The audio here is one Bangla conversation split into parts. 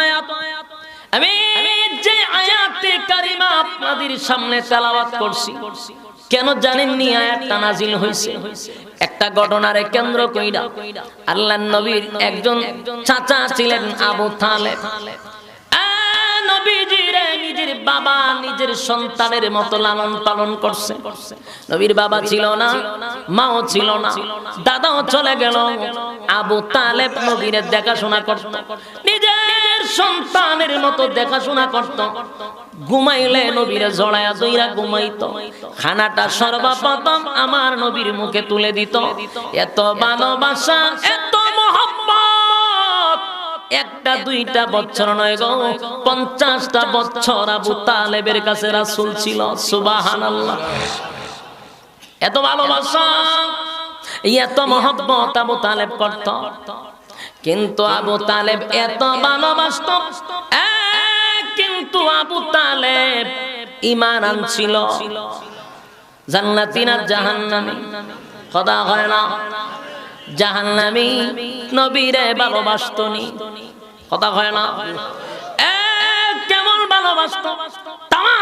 আয়াত আমি যে আয়াতে কারিমা আপনাদের সামনে তেলাওয়াত করছি, কেন আয়াতটা নাজিল একটা ঘটনারে কেন্দ্র কইরা আল্লাহ নবীর একজন চাচা ছিলেন আবু তালেব। সন্তানের মতো লালন পালন করছে। নবীর বাবা ছিল না, মাও ছিল না চলে গেল। আবু দেখাশোনা করত। সন্তানের মতো দেখাশোনা করত। ঘুমাইলে নবীরে জড়ায়া দইরা ঘুমাইতো। খানাটা সর্বপ্রথম আমার নবীর মুখে তুলে দিত। এত ভালোবাসা, এত মহব্বত। একটা, দুইটা বছর নয় গো, পঞ্চাশটা বছর আবু তালেবের কাছে রাসূল ছিল, সুবহানাল্লাহ। এত ভালোবাসা, এত মহব্বত আবু তালেব করত। কিন্তু আবু তালেব এত ভালোবাসত। কিন্তু আবু তালেব ইমান আনছিল। জান্নাতি না জাহান্নামী? কথা হয় না। জাহান্নামী নবীরে ভালোবাসতনি কথা হয় না। কেমন ভালোবাসত?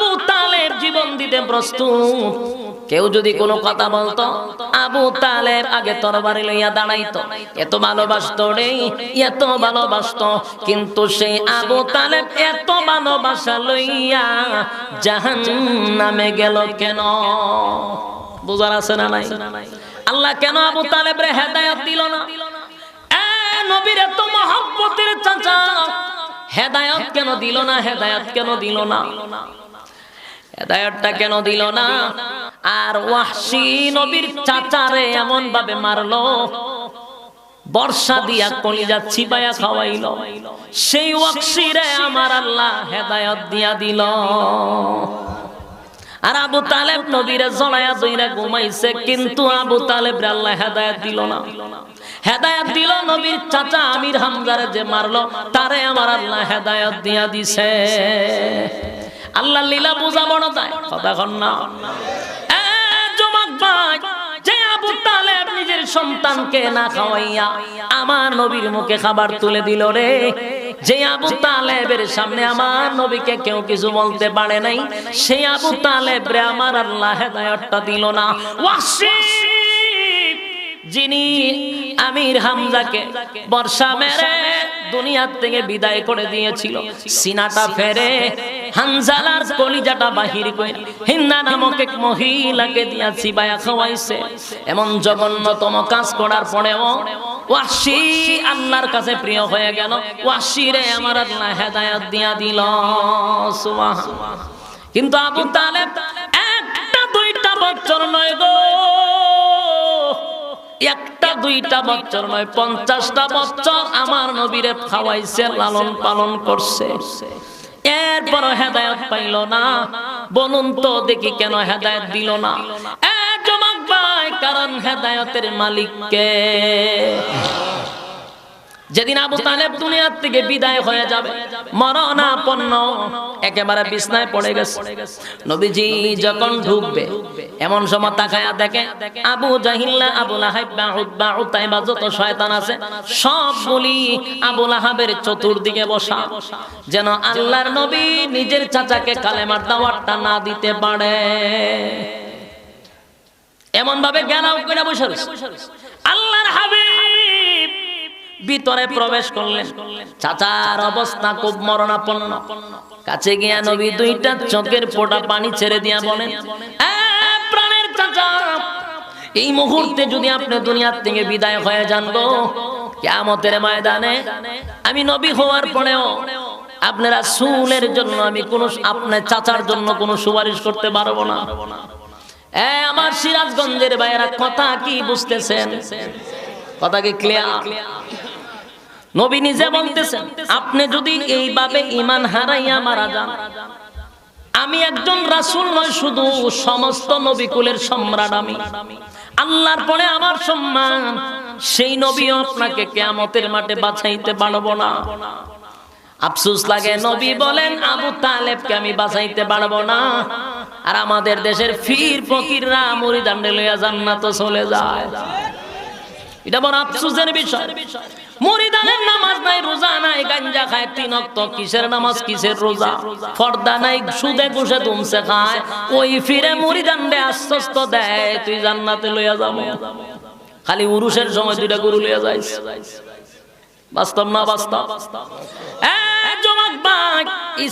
আবু তালেব জীবন দিতে প্রস্তুত। কেউ যদি কোনো কথা বলতো, আবু তালেব আগে তরবারি লইয়া দাঁড়াইতো। এত ভালোবাসতো রে, এত ভালোবাসতো, কিন্তু সেই আবু তালেব এত ভালোবাসা লইয়া জাহান নামে গেল কেন? বুঝার আছে না নাই? আল্লাহ কেন আবু তালেব রে হেদায়ত দিল না? এ নবীর এত মহব্বতের চাচা। হেদায়ত কেন দিল না, হেদায়ত কেন দিল না? হেদায়তটা কেন দিল না? আর ওয়াহশি নবীর চাচারে এমন ভাবে মারলো। বর্ষা দিয়া কলিজা ছিপায়া খাওয়াইল। সেই ওয়াকশিরে আমার আল্লাহ হেদায়ত দিয়া দিল। আর আবু তালেব নবীরে জড়ায়া দইরা ঘুমাইছে, কিন্তু আবু তালেব আল্লাহ হেদায়ত দিল না। হেদায়ত দিল নবীর চাচা আমির হামজারে যে মারলো, তারে আমার আল্লাহ হেদায়ত দিয়া দিছে। আল্লাহ লীলা বোঝা বড় তাই কথা না। সন্তানকে না খাওয়াইয়া আমার নবীর মুখে খাবার তুলে দিল রে। সামনে আমার নবীকে কেউ কিছু নাই সেই রে আমার না। যিনি আমির বর্ষা মেরে দুনিয়ার থেকে বিদায় করে দিয়েছিল, সিনাটা ফেরে হানজালার কলিজাটা বাহির করে হিন্দা নামক এক মহিলাকে দিয়া চিবায়া খাওয়াইছে। এমন জঘন্যতম কাজ করার পরেও ওয়াসি আল্লাহর কাছে প্রিয় হয়ে গেল। ওয়াসি রে, আমার আল্লাহ হেদায়ত দিয়া দিল। কিন্তু আবু তালেব একটা দুইটা বছর নয় গো। একটা দুইটা বছর নয়, পঞ্চাশটা বছর আমার নবীরে খাওয়াইছে, লালন পালন করছে। এরপর হেদায়ত পাইল না। বলুন তো দেখি কেন হেদায়ত দিল না। কারণ হেদায়তের মালিককে যেদিন আবু তালেব দুনিয়ার থেকে বিদায় হয়ে যাবে মরণাপন্ন একেবারে বিছনায় পড়ে গেছে। নবীজি যখন ঢুকবে, এমন সময় তাকায়া দেখে আবু জাহিল্লা আবু লাহাইবা উতবা, উতাইবা যত শয়তান আছে সব বলি আবু লাহাবের চতুর্দিকে বসা। যেন আল্লাহর নবী নিজের চাচাকে কালেমার দাওয়াতটা না দিতে পারে। এমন ভাবে জ্ঞান করে বসে। আল্লাহর হাবিব ভিতরে প্রবেশ করলেন। চাচার অবস্থা খুব মরণাপন্ন। কাছে গিয়া নবী দুইটা চোখের ফোঁটা পানি ছেড়ে দিয়া বলেন প্রাণের চাচা, এই মুহূর্তে যদি আপনি দুনিয়ার থেকে বিদায় হয়ে যান গো, কিয়ামতের ময়দানে আমি নবী হওয়ার পরেও আপনারা সুলের জন্য আমি কোন আপনার চাচার জন্য কোনো সুপারিশ করতে পারব না। আমার সিরাজগঞ্জের ভাইয়েরা, কথা কি বুঝতেছেন? কথা কি ক্লিয়ার নবী নিজে বলতেছেন, আপনি যদি এইভাবে ইমান হারাইয়া মারা যান, আমি একজন রাসূল নয়, শুধু সমস্ত নবিকুলের সম্রাট আমি। আল্লাহর পরে আমার সম্মান, সেই নবীও আপনাকে কেয়ামতের মাঠে বাঁচাইতে পারব না। আফসোস লাগে, নবী বলেন, আবু তালেবকে আমি বাঁচাইতে পারব না। আর আমাদের দেশের ফির ফকিররা মুড়ি দান্ডে লইয়া জান্নাত চলে যায়। এটা বড় আফসোসের বিষয়। মুরিদানের নামাজ নাই, রোজা নাই, গাঞ্জা খায় তিন অক্ত কিসের নামাজ, কিসের রোজা? ফর্দা নাই, সুদে কুসে তুমসে খায়। ওই ফিরে মুরিদান্ডে আশ্বস্ত দেয়, তুই জান্নাতে লইয়া যাব। খালি উরুষের সময় দুইটা গরু লইয়া যাইস। বাস্তব না বাস্তব?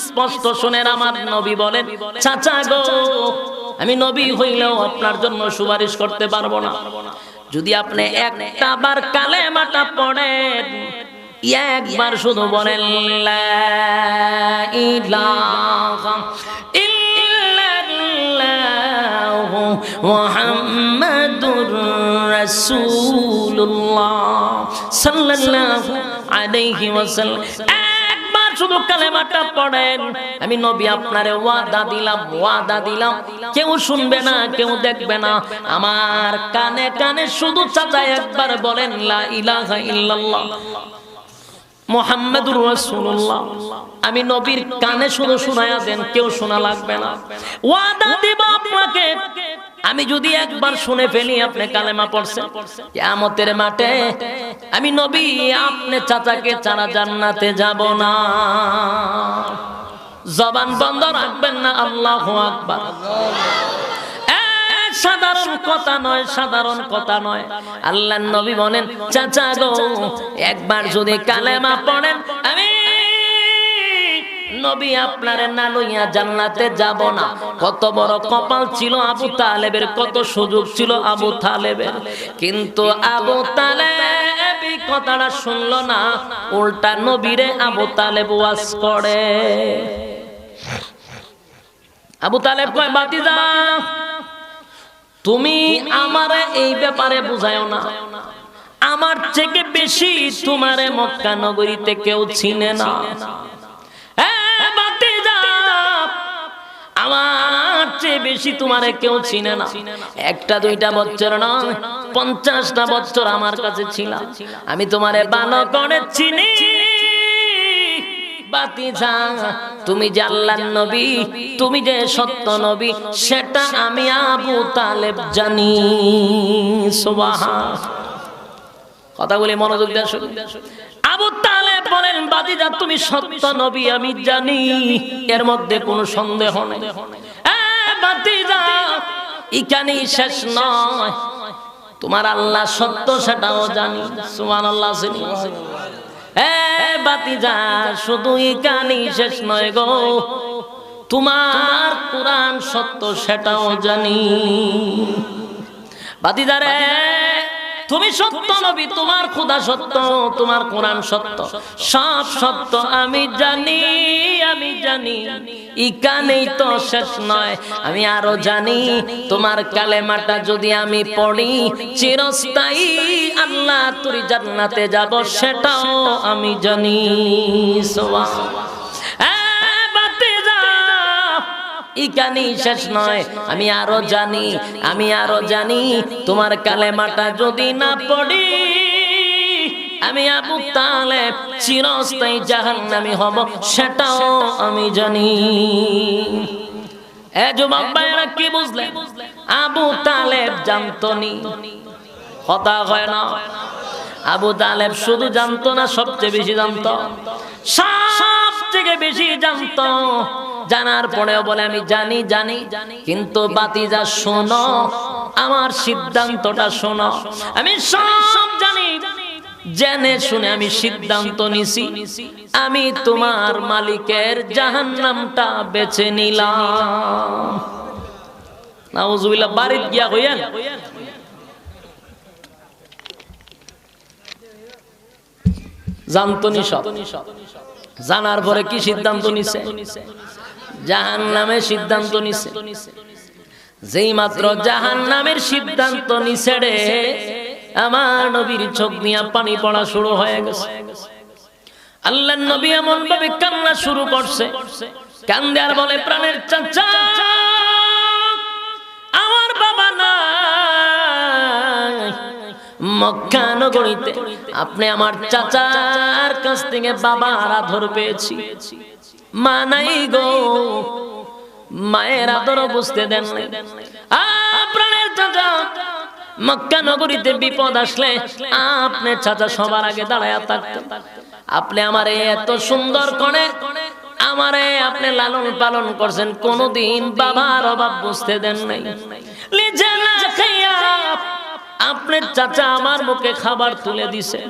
স্পষ্ট শুনেন আমার নবী বলেন, চাচা গো, আমি নবী হইলেও আপনার জন্য সুপারিশ করতে পারব না। যদি আপনি একটা বার কালেমাটা পড়েন, একবার শুধু বলেন মুহাম্মাদুর রাসূলুল্লাহ সাল্লাল্লাহু আলাইহি ওয়াসাল্লাম। একবার শুধু কালেমাটা পড়েন। আমি নবী আপনারে ওয়াদা দিলাম ওয়াদা দিলাম। কেউ শুনবে না, কেউ দেখবে না। আমার কানে কানে শুধু চাচা একবার বলেন আমি নবীর কানে শুধু শোনায়া দেন, কেউ শোনা লাগবে না। আমি যদি একবার শুনে ফেলি, আপনি কালেমা পড়ছেন। কিয়ামতের মাঠে আমি নবী, আপনি চাচাকে ছাড়া জান্নাতে যাব না। জবান বন্ধ রাখবেন না, আল্লাহ আকবার। সাধারণ কথা নয়, সাধারণ কথা নয়। আল্লাহ নবী বলেন, চাচা গো, একবার যদি কালেমা পড়েন, আমি নবী আপনারে না লইয়া জান্নাতে যাব না। কত বড় কপাল ছিল আবু তালেবের, কত সুযোগ ছিল আবু তালেবের। কিন্তু আবু তালেব কথাটা শুনলো না, উল্টা নবীরে আবু তালেব ওয়াজ করে। আবু তালেব কয় বাতি যা তুমি আমারে এই ব্যাপারে বুঝায়ও না। আমার থেকে বেশি তোমারে মক্কা নগরীতে কেউ চিনে না। আমার চেয়ে বেশি তোমারে কেউ চিনে না। একটা, দুইটা বছর নয়, পঞ্চাশটা বছর আমার কাছে ছিল। আমি তোমারে ভালো চিনি। বাতিজা তুমি যে আল্লাহর নবী, তুমি যে সত্য নবী, সেটা আমি আবু তালেব জানি। কথাগুলি মনোযোগ দিয়ে শুনুন। আবু তালেব বলেন বাতিজা তুমি সত্য নবী, আমি জানি। এর মধ্যে কোনো সন্দেহ নেই। এ বাতিজা ইখানেই শেষ নয়। তোমার আল্লাহ সত্য, সেটাও জানি। সুবহানাল্লাহ এ বাতিজা শুধু কানি শেষ নয় গো। তোমার কোরআন সত্য সেটাও জানি। বাতিজারে তুমি সত্য নবী তোমার খোদা সত্য তোমার কোরআন সত্য। সব সত্য আমি জানি আমি জানি। ইকানেই তো শেষ নয় আমি আরও জানি। তোমার কালেমাটা যদি আমি পড়ি চিরস্থায়ী আল্লাহ তুই জান্নাতে যাব সেটাও আমি জানি। সোয়া ইকানি শেষ নয়। আমি আরও জানি, আমি আরও জানি, তোমার যদি না পড়ি, আমি আবু তালেব চিরস্থায়ী হব, সেটাও আমি জানি। এ যুবক ভাইরা কি বুঝলেন আবু তালেব জানতো নি। কথা হয় না। আবু তালেব শুধু জানতো না, সবচেয়ে বেশি জানতো। সব থেকে বেশি জানতো। জানার পরেও বলে, আমি জানি জানি, কিন্তু বাতিজা, শোনো, আমার সিদ্ধান্তটা শোনো। আমি সব জানি, জেনে শুনে আমি সিদ্ধান্ত নিছি। আমি তোমার মালিকের জাহান্নামটা বেছে নিলাম। নাউজুবিল্লাহ বাড়িতে গিয়া হইয়ান। জানতো নি সব। জানার পরে কি সিদ্ধান্ত নিছে? জাহান নামে সিদ্ধান্ত নিছে। যেই মাত্র জাহান নামের সিদ্ধান্ত নিছে রে, আমার নবীর চোখ নিয়ে পানি পড়া শুরু হয়ে গেছে। আল্লাহ নবী এমন ভাবে কান্না শুরু করছে। কান্দে আর বলে, প্রাণের চাচা মক্কা নগরীতে আপনি আমার চাচার কাছ থেকে বাবার আদর পেয়েছি। মা নাই গো। মায়ের আদর বুঝতে দেন প্রাণের চাচা, মক্কা নগরীতে বিপদ আসলে আপনি চাচা সবার আগে দাঁড়ায় থাকতেন। আপনি আমারে এত সুন্দর করে আমারে আপনি লালন পালন করছেন, কোনদিন বাবার অভাব বুঝতে দেন নাই। খাইয়া আপনার চাচা আমার মুখে খাবার তুলে দিছে।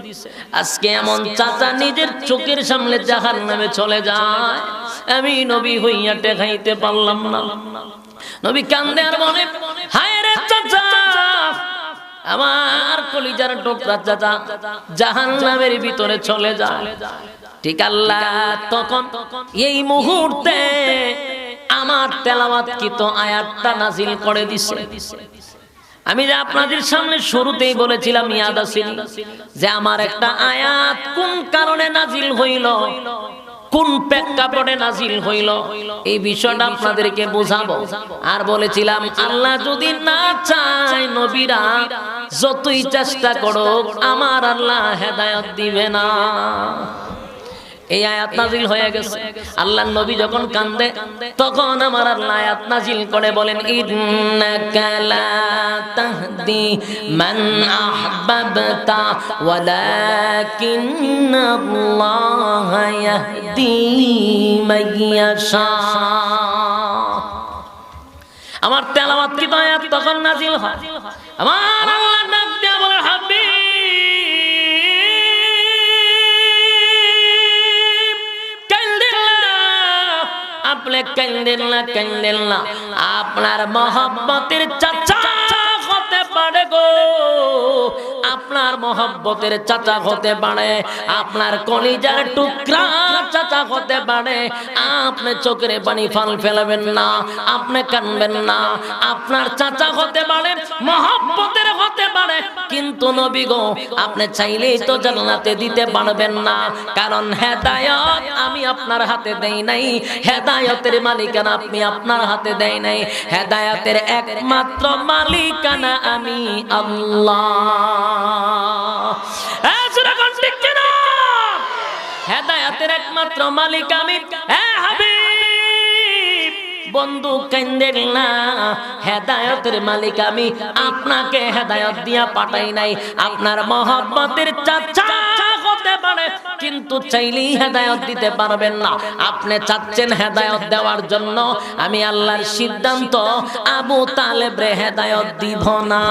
আজকে এমন চাচা নিজের চোখের সামনে জাহান নামে চলে যায়। আমি নবী হইয়া টেকাইতে পারলাম না। নবী কান্দে আর মনে হায় রে চাচা, আমার কলিজার টোকরা চাচা জাহান নামের ভিতরে চলে যায়। ঠিক আল্লাহ, তখন এই মুহূর্তে আমার তেলাওয়াত কি তো আয়াতটা নাজিল করে দিছে। আমি যে আপনাদের সামনে শুরুতেই বলেছিলাম ইয়াদ আসিল যে আমার একটা আয়াত কোন কারণে নাজিল হইল? কোন প্রেক্ষাপটে নাজিল হইল? এই বিষয়টা আপনাদেরকে বোঝাবো। আর বলেছিলাম, আল্লাহ যদি না চায় নবীরা, যতই চেষ্টা করো আমার আল্লাহ হেদায়ত দিবে না। এই আয়াত নাজিল হয়ে গেছে। আল্লাহর নবী যখন কান্দে, তখন আমার আল্লাহ আয়াত নাজিল করে বলেন, ইন্নাকা লা তাহদি মান আহবাবতা ওয়ালাকিন্নাল্লাহ ইয়াহদি মাইয়াশা আমার তেলাওয়াত কি আয়াত তখন নাজিল হয়? আমার আল্লাহ আপনি কেন্দেন না কেন্দেন না। আপনার মহাব্বতের চাচা হতে পারে গো। আপনার মহব্বতের চাচা হতে পারে। আপনার কলিজার টুকরা চাচা হতে পারে। আপনি চোখের পানি ফাল ফেলাবেন না, আপনি কানবেন না। আপনার চাচা হতে পারে, মহব্বতের হতে পারে। কিন্তু নবী গো, আপনি চাইলেই তো জান্নাতে দিতে পারবেন না। কারণ হেদায়ত আমি আপনার হাতে দেই নাই। হেদায়তের মালিকানা আপনি আপনার হাতে দেই নাই। হেদায়তের একমাত্র মালিকানা আমি আল্লাহ। ঠিক কিনা? হেদায়াতের একমাত্র মালিক আমি। বন্ধু কেন্দ্রের না, হেদায়তের মালিক আমি। আপনাকে হেদায়ত দিয়া পাঠাই নাই। আপনার মহব্বতের চাচা হতে পারে, কিন্তু চাইলেই হেদায়ত দিতে পারবেন না। আপনি চাচ্ছেন হেদায়ত দেওয়ার জন্য। আমি আল্লাহর সিদ্ধান্ত, আবু তালেব রে হেদায়ত দিব না।